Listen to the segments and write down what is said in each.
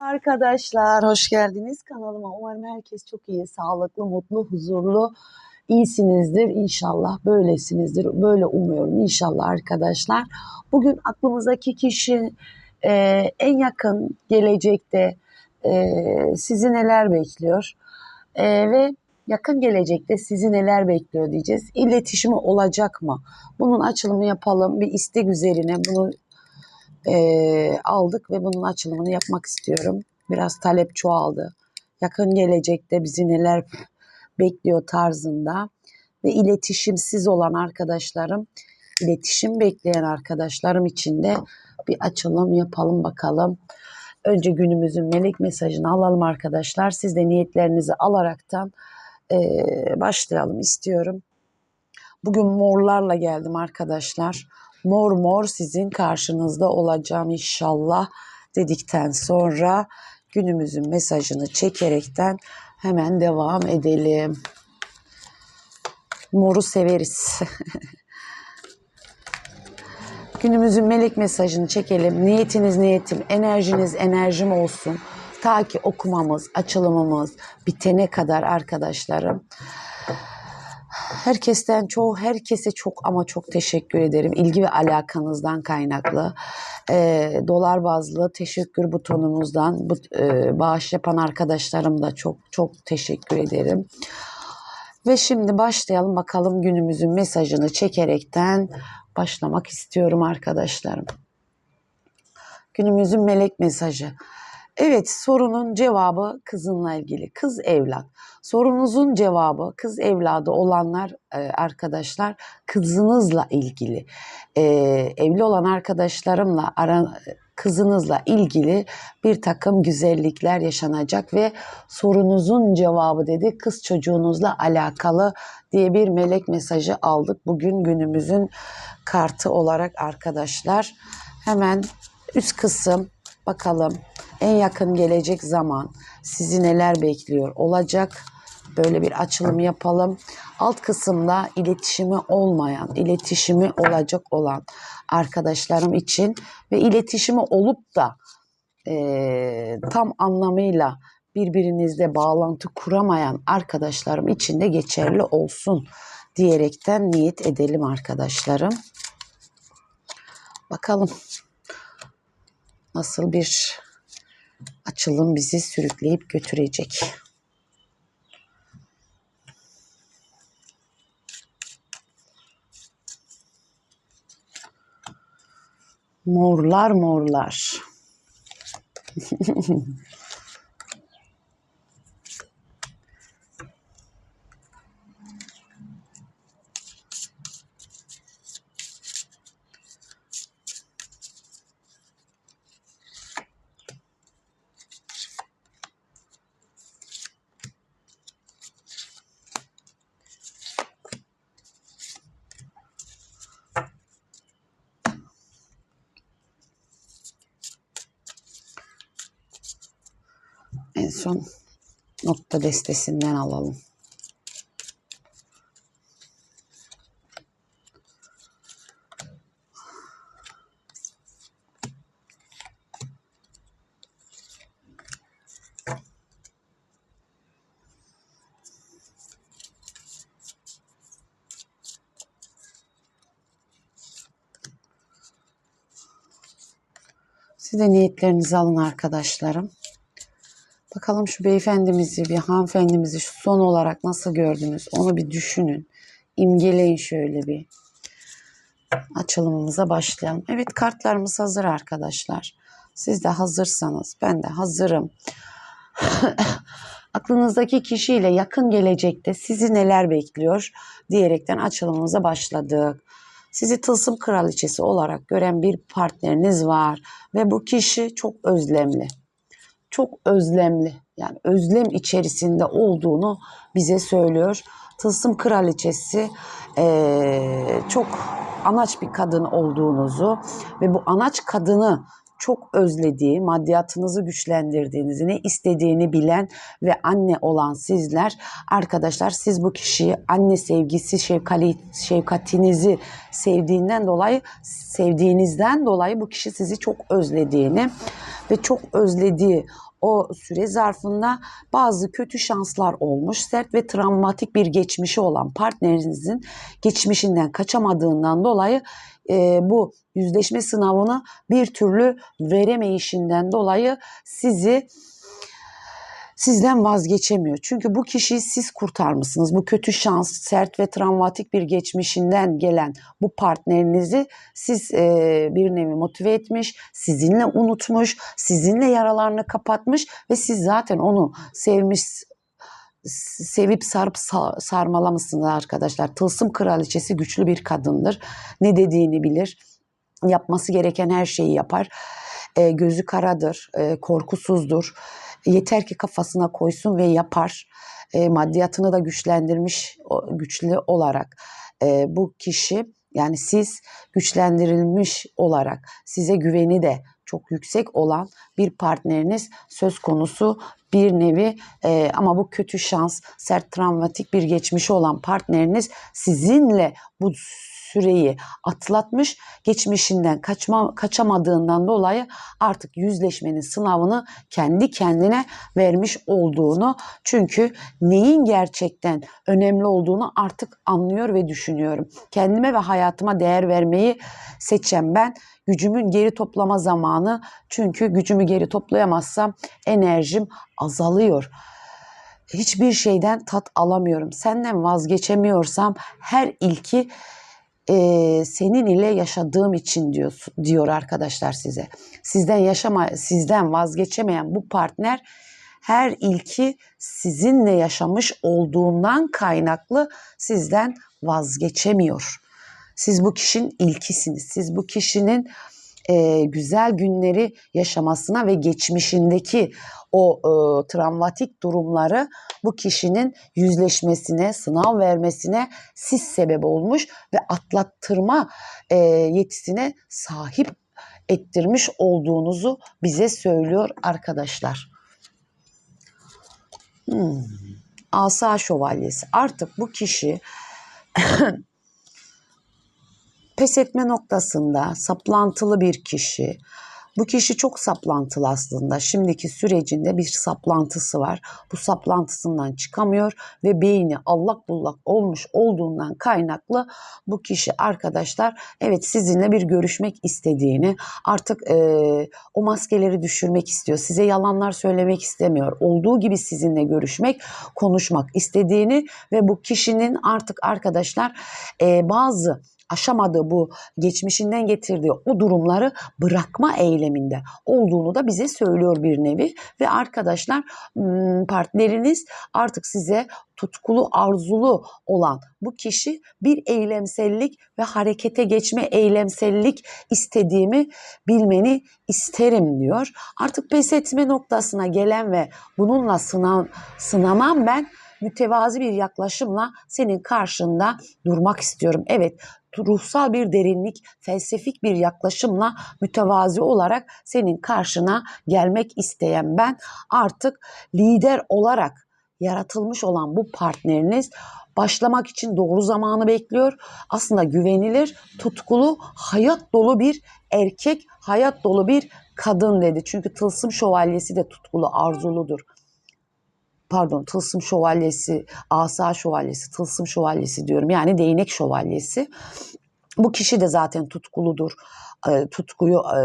Arkadaşlar hoş geldiniz kanalıma. Umarım herkes çok iyi, sağlıklı, mutlu, huzurlu, iyisinizdir. İnşallah böylesinizdir. Böyle umuyorum inşallah arkadaşlar. Bugün aklımızdaki kişi e, en yakın gelecekte e, sizi neler bekliyor E, ve yakın gelecekte sizi neler bekliyor diyeceğiz. İletişimi olacak mı? Bunun açılımı yapalım. Bir istek üzerine bunu e, aldık ve bunun açılımını yapmak istiyorum. Biraz talep çoğaldı. Yakın gelecekte bizi neler bekliyor tarzında ve iletişimsiz olan arkadaşlarım, iletişim bekleyen arkadaşlarım için de bir açılım yapalım bakalım. Önce günümüzün melek mesajını alalım arkadaşlar. Siz de niyetlerinizi alaraktan e, başlayalım istiyorum. Bugün morlarla geldim arkadaşlar. Mor mor sizin karşınızda olacağım inşallah dedikten sonra günümüzün mesajını çekerekten hemen devam edelim. Moru severiz. Günümüzün melek mesajını çekelim. Niyetiniz niyetim, enerjiniz enerjim olsun. Ta ki okumamız, açılımımız bitene kadar arkadaşlarım. Herkesten çoğu, herkese çok ama çok teşekkür ederim. İlgi ve alakanızdan kaynaklı. Ee, dolar bazlı teşekkür butonumuzdan bu, e, bağış yapan arkadaşlarım da çok çok teşekkür ederim. Ve şimdi başlayalım bakalım günümüzün mesajını çekerekten başlamak istiyorum arkadaşlarım. Günümüzün melek mesajı. Evet sorunun cevabı kızınla ilgili. Kız evlat. Sorunuzun cevabı kız evladı olanlar e, arkadaşlar kızınızla ilgili. E, evli olan arkadaşlarımla kızınızla ilgili bir takım güzellikler yaşanacak ve sorunuzun cevabı dedi kız çocuğunuzla alakalı diye bir melek mesajı aldık. Bugün günümüzün kartı olarak arkadaşlar. Hemen üst kısım bakalım en yakın gelecek zaman sizi neler bekliyor olacak. Böyle bir açılım yapalım. Alt kısımda iletişimi olmayan, iletişimi olacak olan arkadaşlarım için ve iletişimi olup da e, tam anlamıyla birbirinizle bağlantı kuramayan arkadaşlarım için de geçerli olsun diyerekten niyet edelim arkadaşlarım. Bakalım nasıl bir açılım bizi sürükleyip götürecek. Morlar morlar. En son nokta destesinden alalım. Siz de niyetlerinizi alın arkadaşlarım. Bakalım şu beyefendimizi, bir hanımefendimizi şu son olarak nasıl gördünüz? Onu bir düşünün. İmgeleyin şöyle bir. Açılımımıza başlayalım. Evet kartlarımız hazır arkadaşlar. Siz de hazırsanız ben de hazırım. Aklınızdaki kişiyle yakın gelecekte sizi neler bekliyor diyerekten açılımımıza başladık. Sizi tılsım kraliçesi olarak gören bir partneriniz var ve bu kişi çok özlemli çok özlemli yani özlem içerisinde olduğunu bize söylüyor. Tılsım kraliçesi e, çok anaç bir kadın olduğunuzu ve bu anaç kadını çok özlediği, maddiyatınızı güçlendirdiğinizi, ne istediğini bilen ve anne olan sizler arkadaşlar siz bu kişiyi anne sevgisi, şefkali, şefkatinizi sevdiğinden dolayı sevdiğinizden dolayı bu kişi sizi çok özlediğini ve çok özlediği o süre zarfında bazı kötü şanslar olmuş. Sert ve travmatik bir geçmişi olan partnerinizin geçmişinden kaçamadığından dolayı e, bu yüzleşme sınavını bir türlü veremeyişinden dolayı sizi sizden vazgeçemiyor. Çünkü bu kişiyi siz kurtarmışsınız. Bu kötü şans, sert ve travmatik bir geçmişinden gelen bu partnerinizi siz e, bir nevi motive etmiş, sizinle unutmuş, sizinle yaralarını kapatmış ve siz zaten onu sevmiş, sevip sarıp sarmalamışsınız arkadaşlar. Tılsım kraliçesi güçlü bir kadındır. Ne dediğini bilir. Yapması gereken her şeyi yapar. E, gözü karadır, e, korkusuzdur Yeter ki kafasına koysun ve yapar. E, maddiyatını da güçlendirmiş, güçlü olarak e, bu kişi yani siz güçlendirilmiş olarak size güveni de çok yüksek olan bir partneriniz söz konusu bir nevi e, ama bu kötü şans, sert travmatik bir geçmişi olan partneriniz sizinle bu süreyi atlatmış, geçmişinden kaçma, kaçamadığından dolayı artık yüzleşmenin sınavını kendi kendine vermiş olduğunu çünkü neyin gerçekten önemli olduğunu artık anlıyor ve düşünüyorum. Kendime ve hayatıma değer vermeyi seçen ben gücümün geri toplama zamanı çünkü gücümü geri toplayamazsam enerjim azalıyor hiçbir şeyden tat alamıyorum. Senden vazgeçemiyorsam her ilki e, senin ile yaşadığım için diyor, diyor arkadaşlar size. Sizden yaşama, sizden vazgeçemeyen bu partner her ilki sizinle yaşamış olduğundan kaynaklı sizden vazgeçemiyor. Siz bu kişinin ilkisiniz. Siz bu kişinin e, güzel günleri yaşamasına ve geçmişindeki o e, travmatik durumları bu kişinin yüzleşmesine, sınav vermesine siz sebep olmuş ve atlattırma e, yetisine sahip ettirmiş olduğunuzu bize söylüyor arkadaşlar. Hmm. Asa şövalyesi. Artık bu kişi pes etme noktasında saplantılı bir kişi, bu kişi çok saplantılı aslında. Şimdiki sürecinde bir saplantısı var. Bu saplantısından çıkamıyor ve beyni allak bullak olmuş olduğundan kaynaklı bu kişi arkadaşlar evet sizinle bir görüşmek istediğini artık e, o maskeleri düşürmek istiyor. Size yalanlar söylemek istemiyor. Olduğu gibi sizinle görüşmek, konuşmak istediğini ve bu kişinin artık arkadaşlar e, bazı aşamadığı bu geçmişinden getirdiği o durumları bırakma eyleminde olduğunu da bize söylüyor bir nevi ve arkadaşlar partneriniz artık size tutkulu, arzulu olan bu kişi bir eylemsellik ve harekete geçme eylemsellik istediğimi bilmeni isterim diyor. Artık pes etme noktasına gelen ve bununla sınan, sınamam ben mütevazi bir yaklaşımla senin karşında durmak istiyorum. Evet ruhsal bir derinlik, felsefik bir yaklaşımla mütevazi olarak senin karşına gelmek isteyen ben artık lider olarak yaratılmış olan bu partneriniz başlamak için doğru zamanı bekliyor. Aslında güvenilir, tutkulu, hayat dolu bir erkek, hayat dolu bir kadın dedi. Çünkü tılsım şövalyesi de tutkulu, arzuludur pardon tılsım şövalyesi, asa şövalyesi, tılsım şövalyesi diyorum. Yani değnek şövalyesi. Bu kişi de zaten tutkuludur. E, tutkuyu e,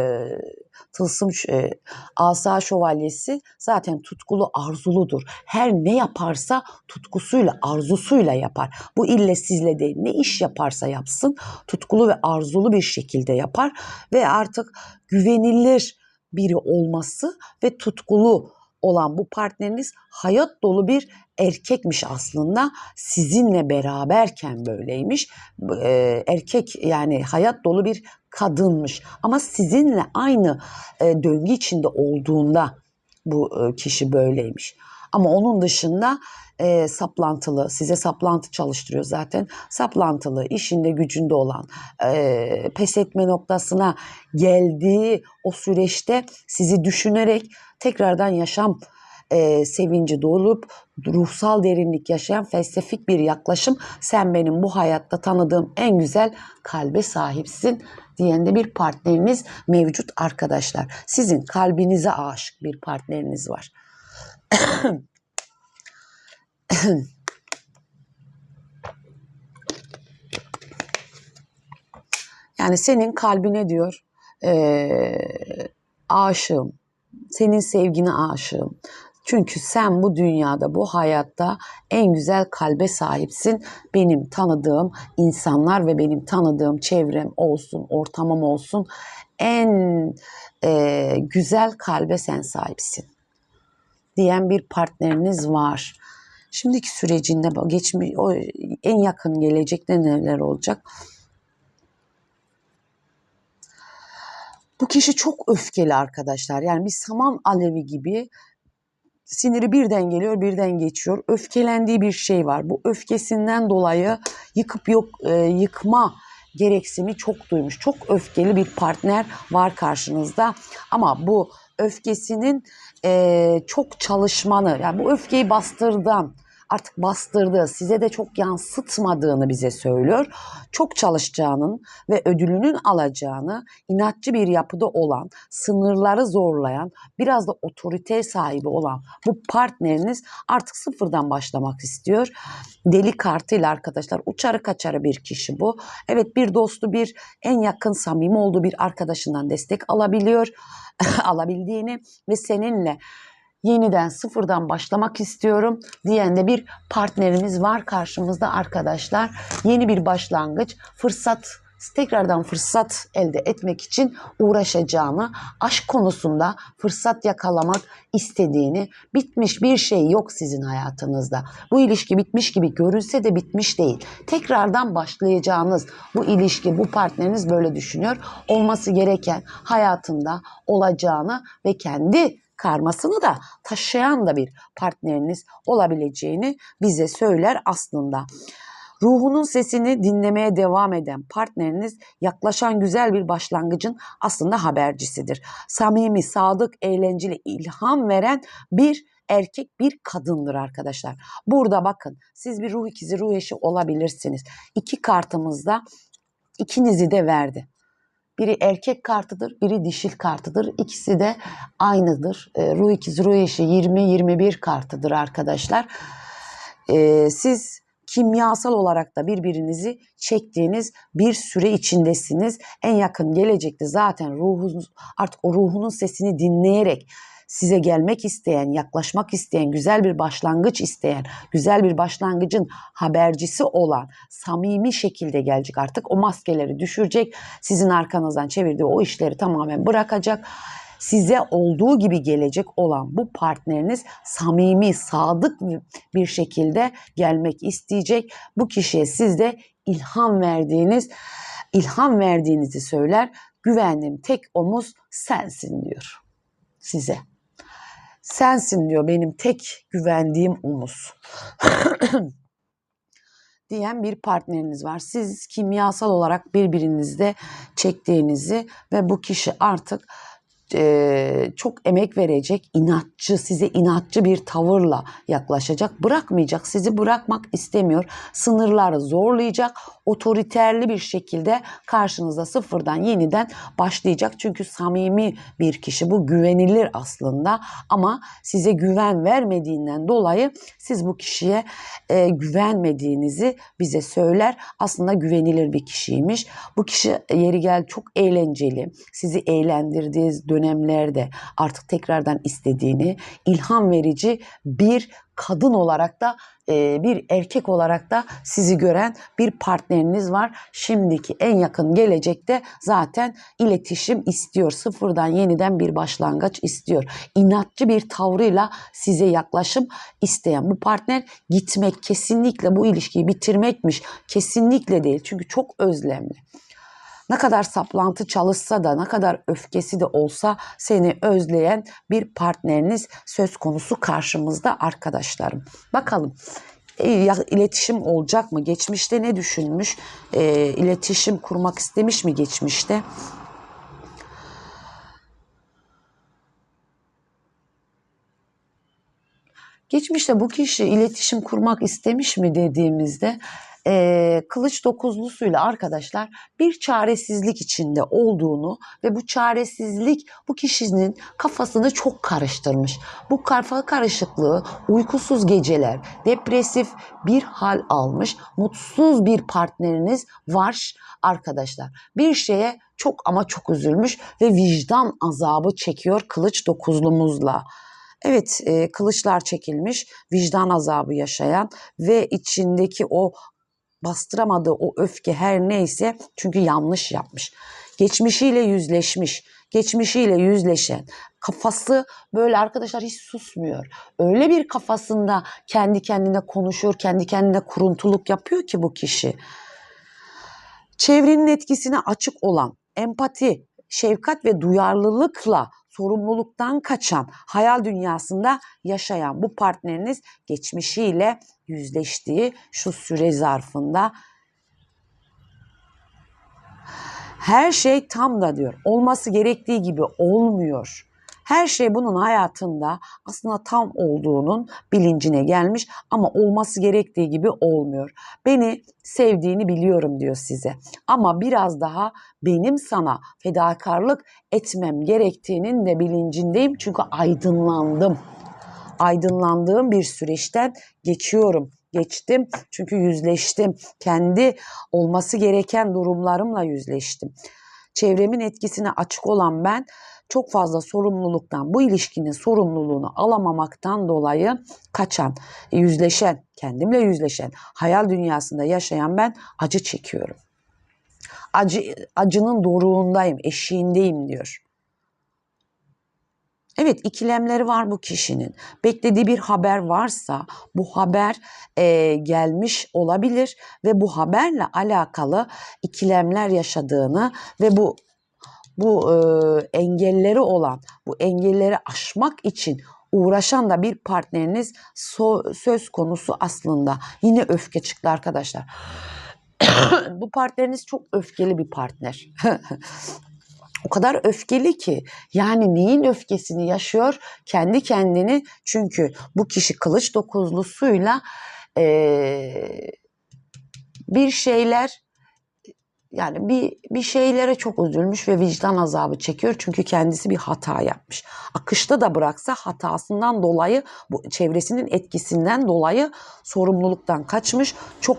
tılsım e, asa şövalyesi zaten tutkulu arzuludur. Her ne yaparsa tutkusuyla arzusuyla yapar. Bu ille sizle değil ne iş yaparsa yapsın tutkulu ve arzulu bir şekilde yapar ve artık güvenilir biri olması ve tutkulu olan bu partneriniz hayat dolu bir erkekmiş aslında. Sizinle beraberken böyleymiş. Ee, erkek yani hayat dolu bir kadınmış. Ama sizinle aynı e, döngü içinde olduğunda bu e, kişi böyleymiş. Ama onun dışında e, saplantılı, size saplantı çalıştırıyor zaten. Saplantılı, işinde gücünde olan, e, pes etme noktasına geldiği o süreçte sizi düşünerek tekrardan yaşam e, sevinci dolup ruhsal derinlik yaşayan felsefik bir yaklaşım. Sen benim bu hayatta tanıdığım en güzel kalbe sahipsin diyen de bir partneriniz mevcut arkadaşlar. Sizin kalbinize aşık bir partneriniz var. yani senin kalbine diyor e, aşığım. Senin sevgine aşığım. Çünkü sen bu dünyada, bu hayatta en güzel kalbe sahipsin. Benim tanıdığım insanlar ve benim tanıdığım çevrem olsun, ortamım olsun en e, güzel kalbe sen sahipsin diyen bir partneriniz var. Şimdiki sürecinde geçmiş o en yakın gelecekte neler olacak? Bu kişi çok öfkeli arkadaşlar. Yani bir saman alevi gibi siniri birden geliyor, birden geçiyor. Öfkelendiği bir şey var. Bu öfkesinden dolayı yıkıp yok e, yıkma gereksimi çok duymuş. Çok öfkeli bir partner var karşınızda. Ama bu öfkesinin e, çok çalışmanı, yani bu öfkeyi bastırdan, artık bastırdığı, size de çok yansıtmadığını bize söylüyor. Çok çalışacağının ve ödülünün alacağını, inatçı bir yapıda olan, sınırları zorlayan, biraz da otorite sahibi olan bu partneriniz artık sıfırdan başlamak istiyor. Deli kartıyla arkadaşlar uçarı kaçarı bir kişi bu. Evet bir dostu, bir en yakın samimi olduğu bir arkadaşından destek alabiliyor, alabildiğini ve seninle yeniden sıfırdan başlamak istiyorum diyen de bir partnerimiz var karşımızda arkadaşlar. Yeni bir başlangıç, fırsat tekrardan fırsat elde etmek için uğraşacağını, aşk konusunda fırsat yakalamak istediğini, bitmiş bir şey yok sizin hayatınızda. Bu ilişki bitmiş gibi görünse de bitmiş değil. Tekrardan başlayacağınız bu ilişki, bu partneriniz böyle düşünüyor. Olması gereken hayatında olacağını ve kendi karmasını da taşıyan da bir partneriniz olabileceğini bize söyler aslında. Ruhunun sesini dinlemeye devam eden partneriniz yaklaşan güzel bir başlangıcın aslında habercisidir. Samimi, sadık, eğlenceli, ilham veren bir erkek bir kadındır arkadaşlar. Burada bakın siz bir ruh ikizi, ruh eşi olabilirsiniz. İki kartımızda ikinizi de verdi. Biri erkek kartıdır, biri dişil kartıdır. İkisi de aynıdır. E, ruh ikizi, ruh eşi 20-21 kartıdır arkadaşlar. E, siz kimyasal olarak da birbirinizi çektiğiniz bir süre içindesiniz. En yakın gelecekte zaten ruhunuz artık o ruhunun sesini dinleyerek size gelmek isteyen, yaklaşmak isteyen, güzel bir başlangıç isteyen, güzel bir başlangıcın habercisi olan, samimi şekilde gelecek artık. O maskeleri düşürecek, sizin arkanızdan çevirdiği o işleri tamamen bırakacak size olduğu gibi gelecek olan bu partneriniz samimi, sadık bir şekilde gelmek isteyecek. Bu kişiye siz de ilham verdiğiniz, ilham verdiğinizi söyler. Güvendiğim tek omuz sensin diyor size. Sensin diyor benim tek güvendiğim omuz. diyen bir partneriniz var. Siz kimyasal olarak birbirinizde çektiğinizi ve bu kişi artık e, çok emek verecek, inatçı, size inatçı bir tavırla yaklaşacak. Bırakmayacak, sizi bırakmak istemiyor. Sınırları zorlayacak, otoriterli bir şekilde karşınıza sıfırdan yeniden başlayacak. Çünkü samimi bir kişi bu güvenilir aslında ama size güven vermediğinden dolayı siz bu kişiye e, güvenmediğinizi bize söyler. Aslında güvenilir bir kişiymiş. Bu kişi yeri gel çok eğlenceli, sizi eğlendirdiği dönemlerde artık tekrardan istediğini, ilham verici bir kadın olarak da e, bir erkek olarak da sizi gören bir partneriniz var. Şimdiki en yakın gelecekte zaten iletişim istiyor. Sıfırdan yeniden bir başlangıç istiyor. İnatçı bir tavrıyla size yaklaşım isteyen bu partner gitmek kesinlikle bu ilişkiyi bitirmekmiş. Kesinlikle değil. Çünkü çok özlemli. Ne kadar saplantı çalışsa da ne kadar öfkesi de olsa seni özleyen bir partneriniz söz konusu karşımızda arkadaşlarım. Bakalım e, iletişim olacak mı? Geçmişte ne düşünmüş? E, iletişim kurmak istemiş mi geçmişte? Geçmişte bu kişi iletişim kurmak istemiş mi dediğimizde e, kılıç dokuzlusuyla arkadaşlar bir çaresizlik içinde olduğunu ve bu çaresizlik bu kişinin kafasını çok karıştırmış. Bu kafa karışıklığı uykusuz geceler, depresif bir hal almış, mutsuz bir partneriniz var arkadaşlar. Bir şeye çok ama çok üzülmüş ve vicdan azabı çekiyor kılıç dokuzlumuzla. Evet e, kılıçlar çekilmiş, vicdan azabı yaşayan ve içindeki o bastıramadığı o öfke her neyse çünkü yanlış yapmış. Geçmişiyle yüzleşmiş, geçmişiyle yüzleşen, kafası böyle arkadaşlar hiç susmuyor. Öyle bir kafasında kendi kendine konuşuyor, kendi kendine kuruntuluk yapıyor ki bu kişi. Çevrenin etkisine açık olan, empati, şefkat ve duyarlılıkla sorumluluktan kaçan, hayal dünyasında yaşayan bu partneriniz geçmişiyle yüzleştiği şu süre zarfında her şey tam da diyor. Olması gerektiği gibi olmuyor. Her şey bunun hayatında aslında tam olduğunun bilincine gelmiş ama olması gerektiği gibi olmuyor. Beni sevdiğini biliyorum diyor size. Ama biraz daha benim sana fedakarlık etmem gerektiğinin de bilincindeyim çünkü aydınlandım. Aydınlandığım bir süreçten geçiyorum geçtim. Çünkü yüzleştim. Kendi olması gereken durumlarımla yüzleştim. Çevremin etkisine açık olan ben çok fazla sorumluluktan, bu ilişkinin sorumluluğunu alamamaktan dolayı kaçan, yüzleşen, kendimle yüzleşen, hayal dünyasında yaşayan ben acı çekiyorum. Acı, acının doruğundayım, eşiğindeyim diyor. Evet ikilemleri var bu kişinin. Beklediği bir haber varsa bu haber e, gelmiş olabilir ve bu haberle alakalı ikilemler yaşadığını ve bu bu e, engelleri olan, bu engelleri aşmak için uğraşan da bir partneriniz so, söz konusu aslında. Yine öfke çıktı arkadaşlar. bu partneriniz çok öfkeli bir partner. o kadar öfkeli ki yani neyin öfkesini yaşıyor kendi kendini çünkü bu kişi kılıç dokuzlusuyla e, bir şeyler yani bir bir şeylere çok üzülmüş ve vicdan azabı çekiyor çünkü kendisi bir hata yapmış. Akışta da bıraksa hatasından dolayı bu çevresinin etkisinden dolayı sorumluluktan kaçmış. Çok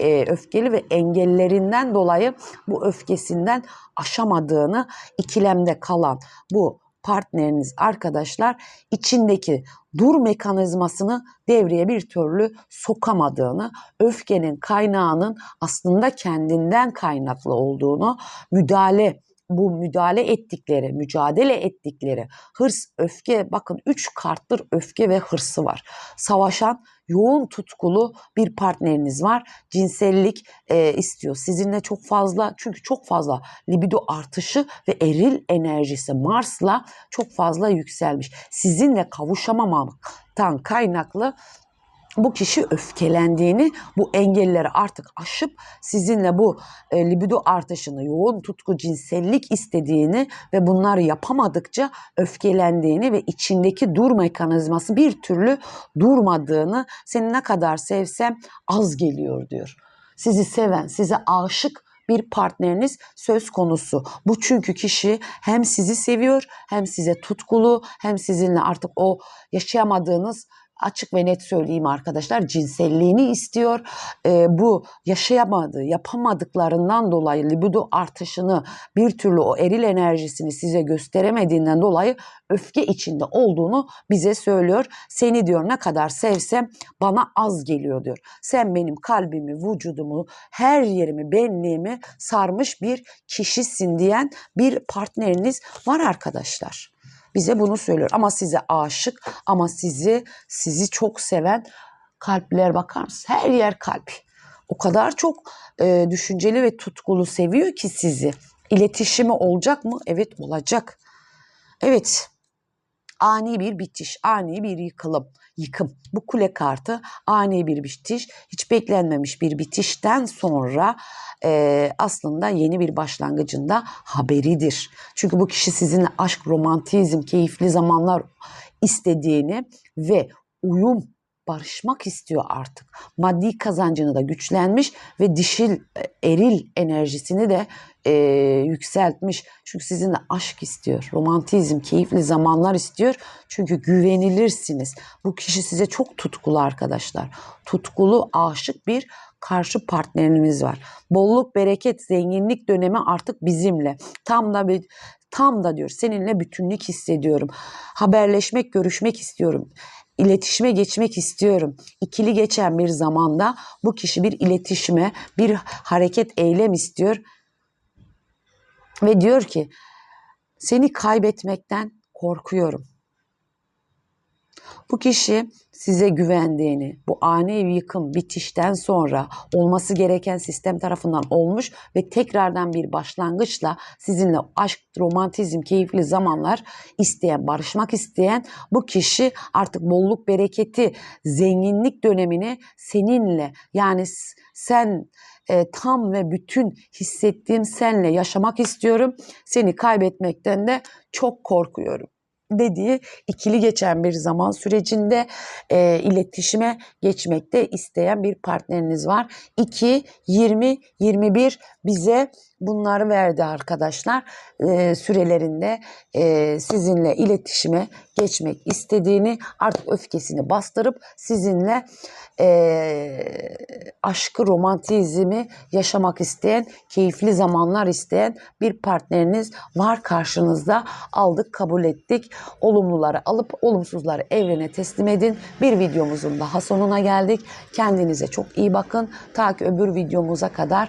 e, öfkeli ve engellerinden dolayı bu öfkesinden aşamadığını ikilemde kalan bu partneriniz arkadaşlar içindeki dur mekanizmasını devreye bir türlü sokamadığını, öfkenin kaynağının aslında kendinden kaynaklı olduğunu, müdahale bu müdahale ettikleri, mücadele ettikleri hırs, öfke, bakın üç karttır öfke ve hırsı var. Savaşan, yoğun tutkulu bir partneriniz var. Cinsellik e, istiyor. Sizinle çok fazla, çünkü çok fazla libido artışı ve eril enerjisi Mars'la çok fazla yükselmiş. Sizinle kavuşamamaktan kaynaklı bu kişi öfkelendiğini, bu engelleri artık aşıp sizinle bu e, libido artışını, yoğun tutku, cinsellik istediğini ve bunları yapamadıkça öfkelendiğini ve içindeki dur mekanizması bir türlü durmadığını, seni ne kadar sevsem az geliyor diyor. Sizi seven, size aşık bir partneriniz söz konusu. Bu çünkü kişi hem sizi seviyor, hem size tutkulu, hem sizinle artık o yaşayamadığınız açık ve net söyleyeyim arkadaşlar cinselliğini istiyor. E, bu yaşayamadığı, yapamadıklarından dolayı libido artışını bir türlü o eril enerjisini size gösteremediğinden dolayı öfke içinde olduğunu bize söylüyor. Seni diyor ne kadar sevsem bana az geliyor diyor. Sen benim kalbimi, vücudumu, her yerimi, benliğimi sarmış bir kişisin diyen bir partneriniz var arkadaşlar bize bunu söylüyor. Ama size aşık ama sizi sizi çok seven kalpler bakar mısın? Her yer kalp. o kadar çok e, düşünceli ve tutkulu seviyor ki sizi. İletişimi olacak mı? Evet olacak. Evet. Ani bir bitiş, ani bir yıkılım, yıkım. Bu kule kartı ani bir bitiş, hiç beklenmemiş bir bitişten sonra e, aslında yeni bir başlangıcında haberidir. Çünkü bu kişi sizinle aşk, romantizm, keyifli zamanlar istediğini ve uyum barışmak istiyor artık. Maddi kazancını da güçlenmiş ve dişil e, eril enerjisini de e, yükseltmiş. Çünkü sizinle aşk istiyor, romantizm, keyifli zamanlar istiyor. Çünkü güvenilirsiniz. Bu kişi size çok tutkulu arkadaşlar. Tutkulu, aşık bir karşı partneriniz var. Bolluk, bereket, zenginlik dönemi artık bizimle. Tam da bir tam da diyor seninle bütünlük hissediyorum. Haberleşmek, görüşmek istiyorum iletişime geçmek istiyorum. İkili geçen bir zamanda bu kişi bir iletişime, bir hareket, eylem istiyor. Ve diyor ki seni kaybetmekten korkuyorum. Bu kişi size güvendiğini, bu ani yıkım bitişten sonra olması gereken sistem tarafından olmuş ve tekrardan bir başlangıçla sizinle aşk, romantizm, keyifli zamanlar isteyen, barışmak isteyen bu kişi artık bolluk, bereketi, zenginlik dönemini seninle yani sen e, tam ve bütün hissettiğim senle yaşamak istiyorum. Seni kaybetmekten de çok korkuyorum dediği ikili geçen bir zaman sürecinde e, iletişime geçmekte isteyen bir partneriniz var. 2, 20, 21 bize bunları verdi arkadaşlar. E, sürelerinde e, sizinle iletişime geçmek istediğini artık öfkesini bastırıp sizinle e, aşkı, romantizmi yaşamak isteyen, keyifli zamanlar isteyen bir partneriniz var karşınızda. Aldık, kabul ettik. Olumluları alıp olumsuzları evrene teslim edin. Bir videomuzun daha sonuna geldik. Kendinize çok iyi bakın. Ta ki öbür videomuza kadar